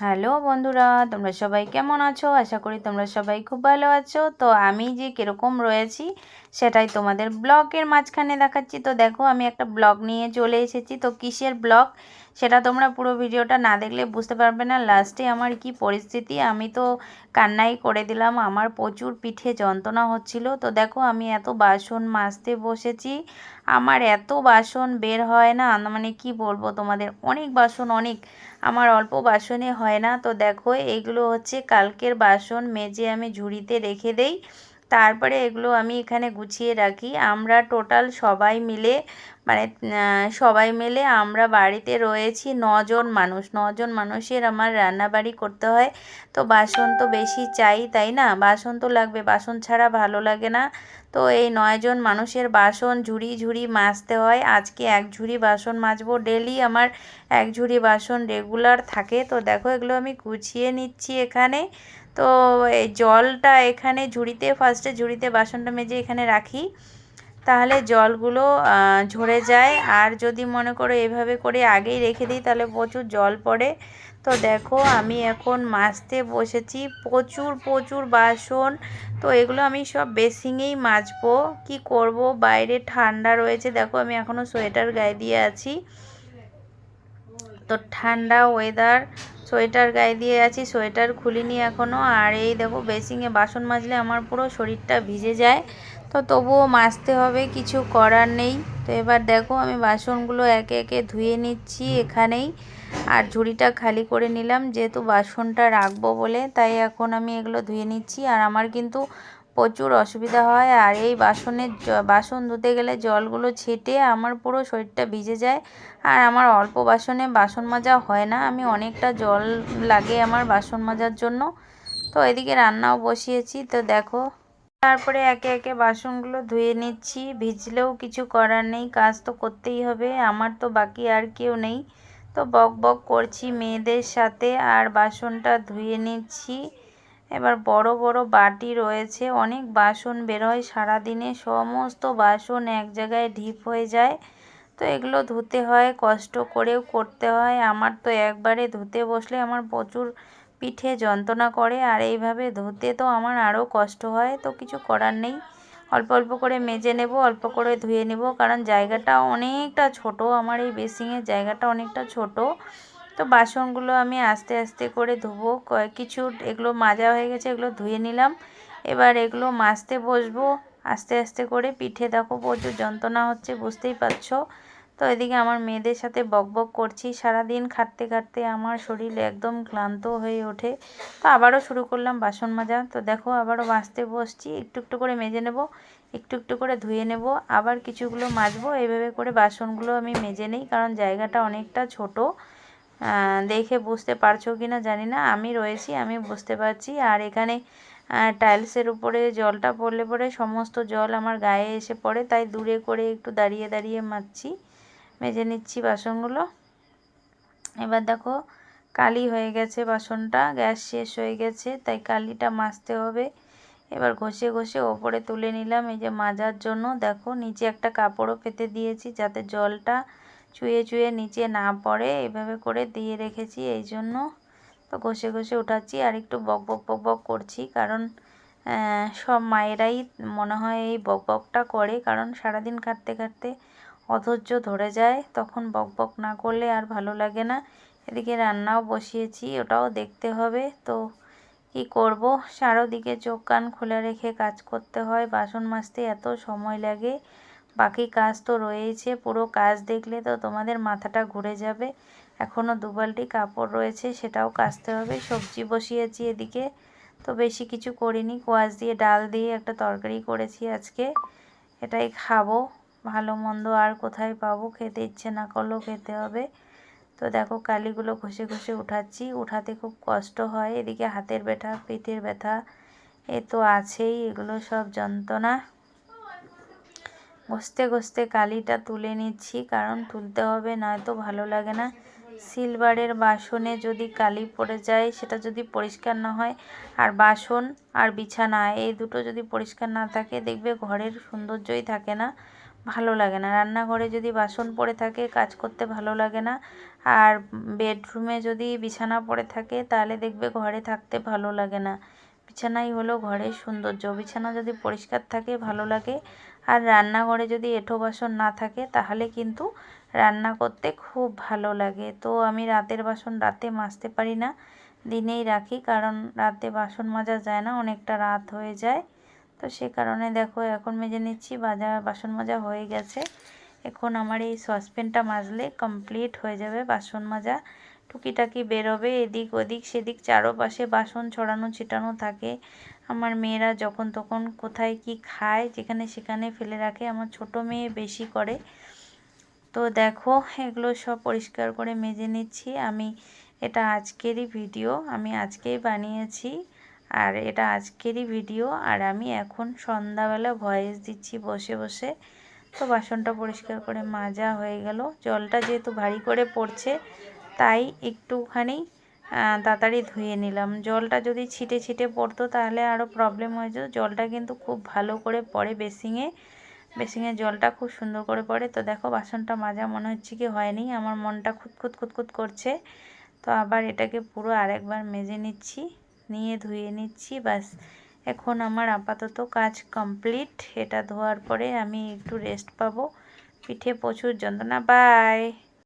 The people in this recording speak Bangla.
হ্যালো বন্ধুরা, তোমরা সবাই কেমন আছো? আশা করি তোমরা সবাই খুব ভালো আছো। তো আমি যে কীরকম রয়েছি, সেটাই তোমাদের ব্লগের মাঝখানে দেখাচ্ছি। তো দেখো, আমি একটা ব্লগ নিয়ে চলে এসেছি। তো কিসের ব্লগ? সেটা তোমরা পুরো ভিডিওটা না দেখলে বুঝতে পারবে না। লাস্টে আমার কি পরিস্থিতি? আমি তো কান্নাই করে দিলাম। আমার প্রচুর পিঠে যন্ত্রণা হচ্ছিল। তো দেখো, আমি এত বাসন মাজতে বসেছি। আমার এত বাসন বের হয় না। মানে কি বলব তোমাদের? অনেক বাসন, অনেক। আমার অল্প বাসনে হয় না। তো দেখো, এগুলো হচ্ছে কালকের বাসন মেজে আমি ঝুড়িতে রেখে দেই। তারপরে এগুলো আমি এখানে গুছিয়ে রাখি। আমরা টোটাল সবাই মিলে মানে সবাই মিলে আমরা বাড়িতে রয়েছি নজন মানুষ। নজন মানুষের আমার রান্নাবাড়ি করতে হয়। তো বাসন তো বেশি চাই, তাই না? বাসন তো লাগবে, বাসন ছাড়া ভালো লাগে না। তো এই নয়জন মানুষের বাসন ঝুড়ি ঝুড়ি মাজতে হয়। আজকে এক ঝুড়ি বাসন মাজবো। ডেলি আমার এক ঝুড়ি বাসন রেগুলার থাকে। তো দেখো, এগুলো আমি গুছিয়ে নিচ্ছি এখানে। তো এই জলটা এখানে ঝুড়িতে ফার্স্টে ঝুড়িতে বাসনটা মেজে এখানে রাখি। তাহলে জলগুলো ঝরে যায়। আর যদি মনে করো এভাবে করে আগেই রেখে দিই, তাহলে প্রচুর জল পড়ে। তো দেখো, আমি এখন মাজতে বসেছি। প্রচুর প্রচুর বাসন। তো এগুলো আমি সব বেসিংয়েই মাজবো। কি করব? বাইরে ঠান্ডা রয়েছে। দেখো, আমি এখনও সোয়েটার গায়ে দিয়ে আছি। তো ঠান্ডা ওয়েদার, সোয়েটার গায়ে দিয়ে আছি। সোয়েটার খুলিনি এখনও আর এই দেখো, বেসিংয়ে বাসন মাজলে আমার পুরো শরীরটা ভিজে যায়। তো তবুও মাজতে হবে, কিছু করার নেই। তো এবার দেখো আমি বাসনগুলো একে একে ধুয়ে নিচ্ছি এখানেই। আর ঝুড়িটা খালি করে নিলাম, যেহেতু বাসনটা রাখব বলে, তাই এখন আমি এগুলো ধুয়ে নিচ্ছি। আর আমার কিন্তু প্রচুর অসুবিধা হয়, আর এই বাসনের বাসন ধুতে গেলে জলগুলো ছেটে আমার পুরো শরীরটা ভিজে যায়। আর আমার অল্প বাসনে বাসন মাজা হয় না, আমি অনেকটা জল লাগে আমার বাসন মাজার জন্য। তো এদিকে রান্নাও বসিয়েছি, তো দেখো তারপরে একে একে বাসনগুলো ধুয়ে নিচ্ছি। ভিজলেও কিছু করার নেই, কাজ তো করতেই হবে, আমার তো বাকি আর কেউ নেই। তো বক বক করছি মেয়েদের সাথে আর বাসনটা ধুয়ে নিচ্ছি। এবার বড় বড় বাটি রয়েছে, অনেক বাসন বেরোয় সারাদিনে, সমস্ত বাসন এক জায়গায় ঢিপ হয়ে যায়। তো এগুলো ধুতে হয়, কষ্ট করেও করতে হয়। আমার তো একবারে ধুতে বসলে আমার প্রচুর পিঠে যন্ত্রণা করে, আর এইভাবে ধুতে তো আমার আরও কষ্ট হয়, তো কিছু করার নেই। অল্প অল্প করে মেজে নেব, অল্প করে ধুয়ে নেব, কারণ জায়গাটা অনেকটা ছোট, আমার এই বেসিংয়ের জায়গাটা অনেকটা ছোট। তো বাসনগুলো আমি আস্তে আস্তে করে ধুবো কিছু এগুলো মাজা হয়ে গেছে, এগুলো ধুয়ে নিলাম। এবার এগুলো মাজতে বসবো, আস্তে আস্তে করে পিঠে দেখো, প্রচুর যন্ত্রণা হচ্ছে, বুঝতেই পারছ। তো এদিকে আমার মেয়েদের সাথে বক বক করছি। সারাদিন খাটতে খাটতে আমার শরীর একদম ক্লান্ত হয়ে ওঠে। তো আবারও শুরু করলাম বাসন মাজা। তো দেখো আবারও মাজতে বসছি। একটু একটু করে মেজে নেব, একটু একটু করে ধুয়ে নেব। আবার কিছুগুলো মাজবো। এইভাবে করে বাসনগুলো আমি মেজে নিই কারণ জায়গাটা অনেকটা ছোট। দেখে বুঝতে পারছ কি না জানি না। আমি রয়েছি, আমি বুঝতে পারছি। আর এখানে টাইলসের উপরে জলটা পড়লে পরে সমস্ত জল আমার গায়ে এসে পড়ে। তাই দূরে করে একটু দাঁড়িয়ে দাঁড়িয়ে মারছি মেজে নিচ্ছি বাসনগুলো। এবার দেখো কালি হয়ে গেছে বাসনটা, গ্যাস শেষ হয়ে গেছে, তাই কালিটা মাজতে হবে। এবার ঘষে ঘষে ওপরে তুলে নিলাম, এই যে মাজার জন্য। দেখো নিচে একটা কাপড়ও পেতে দিয়েছি, যাতে জলটা চুয়ে চুয়ে নিচে না পড়ে, এভাবে করে দিয়ে রেখেছি এই জন্য। তো ঘষে ঘষে উঠাচ্ছি, আর একটু বক বক বক বক করছি, কারণ সব মায়েরাই মনে হয় এই বক বকটা করে, কারণ সারাদিন খাটতে খাটতে অধৈর্য ধরে যায়, তখন বক বক না করলে আর ভালো লাগে না। এদিকে রান্নাও বসিয়েছি, ওটাও দেখতে হবে। তো কি করব? চারোদিকে চোখ কান খুলে রেখে কাজ করতে হয়, বাসন মাজতে এত সময় লাগে। বাকি কাজ তো রয়েছে পুরো কাজ দেখলে তো তোমাদের মাথাটা ঘুরে যাবে। এখনও দুবালটি কাপড় রয়েছে, সেটাও কাচতে হবে। সবজি বসিয়েছি এদিকে। তো বেশি কিছু করিনি, কোয়াশ দিয়ে ডাল দিয়ে একটা তরকারি করেছি আজকে। এটাই খাব। ভালো মন্দ আর কোথায় পাবো? খেতে ইচ্ছে না করলেও খেতে হবে। তো দেখো, কালিগুলো ঘষে ঘষে উঠাচ্ছি। উঠাতে খুব কষ্ট হয়। এদিকে হাতের ব্যথা পিঠের ব্যথা, এ তো আছেই। এগুলো সব যন্ত্রণা। ঘষতে ঘষতে কালিটা তুলে নিচ্ছি, কারণ তুলতে হবে, নয়তো ভালো লাগে না। সিলভারের বাসনে যদি কালি পড়ে যায়, সেটা যদি পরিষ্কার না হয়, আর বাসন আর বিছানা, এই দুটো যদি পরিষ্কার না থাকে, দেখবে ঘরের সৌন্দর্যই থাকে না। ভালো লাগে না। রান্নাঘরে যদি বাসন পড়ে থাকে, কাজ করতে ভালো লাগে না। আর বেডরুমে যদি বিছানা পড়ে থাকে, তাহলে দেখবে ঘরে থাকতে ভালো লাগে না। বিছানাই হলো ঘরের সৌন্দর্য। বিছানা যদি পরিষ্কার থাকে, ভালো লাগে। আর রান্নাঘরে যদি এঁঠো বাসন না থাকে, তাহলে কিন্তু রান্না করতে খুব ভালো লাগে। তো আমি রাতের বাসন রাতে মাজতে পারি না। দিনেই রাখি, কারণ রাতে বাসন মাজা যায় না, অনেকটা রাত হয়ে যায়। তো সে কারণে দেখো এখন মেজে নিচ্ছি বাজা বাসন মাজা হয়ে গেছে। এখন আমার এই সসপ্যানটা মাজলে কমপ্লিট হয়ে যাবে, বাসন মাজা টুকিটাকি বেরোবে, এদিক ওদিক সেদিক চারোপাশে বাসন ছড়ানো ছিটানো থাকে। আমার মেয়েরা যখন তখন কোথায় কি খায়, যেখানে সেখানে ফেলে রাখে, আমার ছোট মেয়ে বেশি করে। তো দেখো, এগুলো সব পরিষ্কার করে মেজে নিচ্ছি। আমি এটা আজকেরই ভিডিও আমি আজকেই বানিয়েছি। আর এটা আজকেরই ভিডিও আর আমি এখন সন্ধ্যাবেলা ভয়েস দিচ্ছি বসে বসে। তো বাসনটা পরিষ্কার করে মাজা হয়ে গেল। জলটা যেহেতু ভারী করে পড়ছে, তাই একটুখানি তাড়াতাড়ি ধুয়ে নিলাম। জলটা যদি ছিটে ছিটে পড়তো তাহলে আরও প্রবলেম হয়ে যেত। জলটা কিন্তু খুব ভালো করে পড়ে বেসিংয়ে বেসিংয়ে জলটা খুব সুন্দর করে পড়ে। তো দেখো বাসনটা মাজা মনে হচ্ছে কি হয়নি। আমার মনটা খুঁতখুত খুঁতখুত করছে। তো আবার এটাকে পুরো আরেকবার মেজে নিচ্ছি। নিয়ে ধুয়ে নিচ্ছি বাস এখন আমার আপাতত কাজ কমপ্লিট। এটা ধোয়ার পরে আমি একটু রেস্ট পাবো। পিঠে প্রচুর যন্ত্রণা। বাই